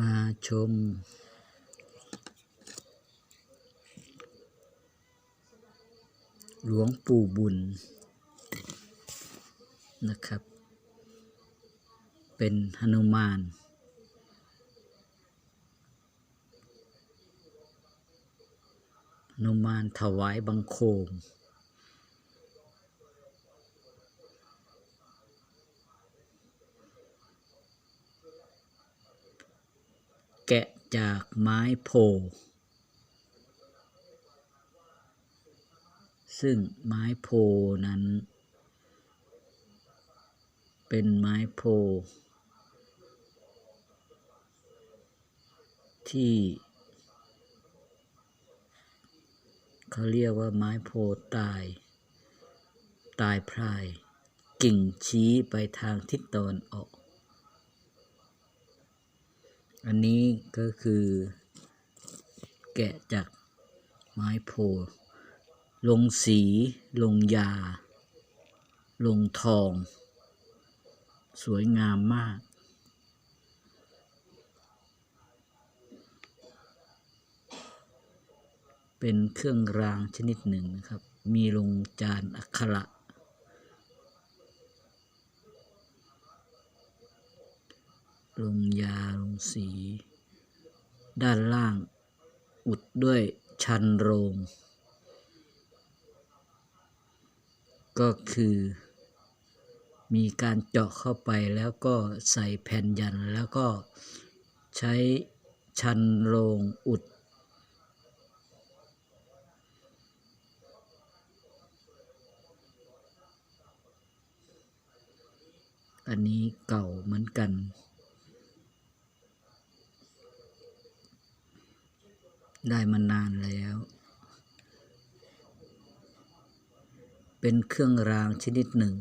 มาชม หลวงปู่บุญนะครับ เป็นหนุมานหนุมานถวายบังคม แกะ จากไม้โพ ซึ่งไม้โพนั้น เป็นไม้โพ ที่เขาเรียกว่าไม้โพตาย ตายพราย กิ่งชี้ไปทางทิศตะวันออก อันนี้ก็คือ แกะจากไม้โพธิ์ลงสี ลงยา ลงทอง สวยงามมากเป็นเครื่องรางชนิดหนึ่งนะครับ มีลงจานอักขระ ลงยาลงสี ด้านล่างอุดด้วยชันโรง ก็คือ มีการเจาะเข้าไปแล้วก็ใส่แผ่นยันแล้วก็ใช้ชันโรงอุด อันนี้เก่าเหมือนกัน ได้มานานแล้ว เป็นเครื่องรางชนิดหนึ่ง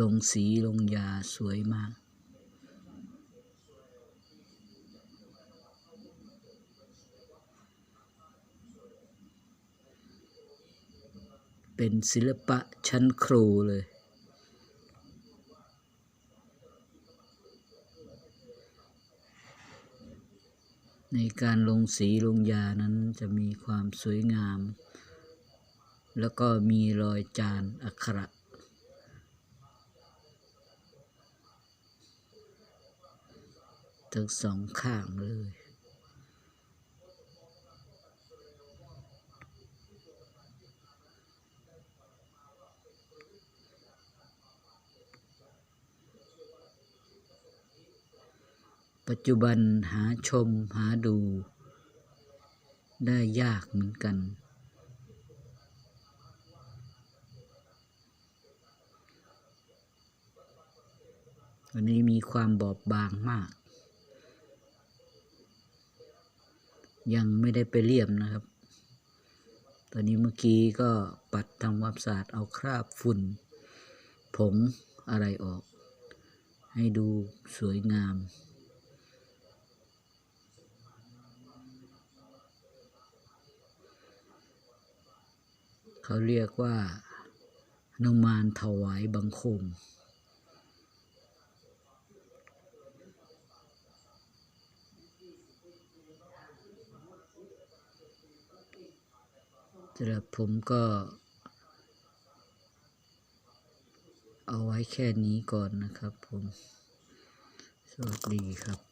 ลงสีลงยาสวยมาก เป็นศิลปะชั้นครูเลย ในการลงสีลงยานั้นจะมีความสวยงาม แล้วก็มีรอยจานอักขระทั้งสองข้างเลย ปัจจุบันหาชมหาดู ได้ยากเหมือนกัน วันนี้มีความบอบบางมาก ยังไม่ได้ไปเลี่ยมนะครับ ตอนนี้เมื่อกี้ก็ปัดทำความสะอาดเอาคราบฝุ่น ผงอะไรออก ให้ดูสวยงาม เขาเรียกว่านุมานถวายบังคม สำหรับผมก็ เอาไว้แค่นี้ก่อนนะครับผม สวัสดีครับ